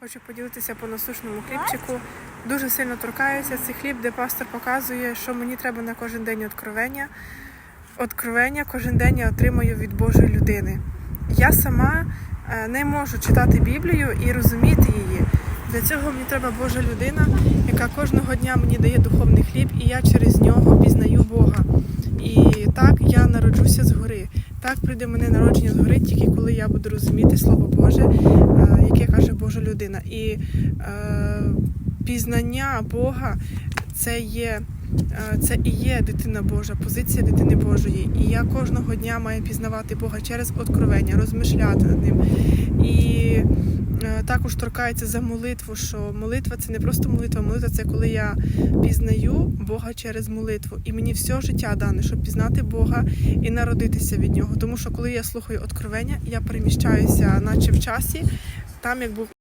Хочу поділитися по насушному хлібчику. Дуже сильно торкаюся цей хліб, де пастор показує, що мені треба на кожен день откровення. Откровення кожен день я отримую від Божої людини. Я сама е, не можу читати Біблію і розуміти її. Для цього мені треба Божа людина, яка кожного дня мені дає духовний хліб, і я через нього пізнаю Бога. І так я народжуся згори. Так прийде мене народження згори, тільки коли я буду розуміти Слово Боже, е, яке каже Божа людина. І е, пізнання Бога це є. е, Це і є дитина Божа, позиція дитини Божої. І я кожного дня маю пізнавати Бога через откровення, розмишляти над ним. І е, також торкається за молитву, що молитва це не просто молитва, молитва це коли я пізнаю Бога через молитву. І мені все життя дане, щоб пізнати Бога і народитися від нього. Тому що коли я слухаю откровення, я переміщаюся, наче в часі, там як був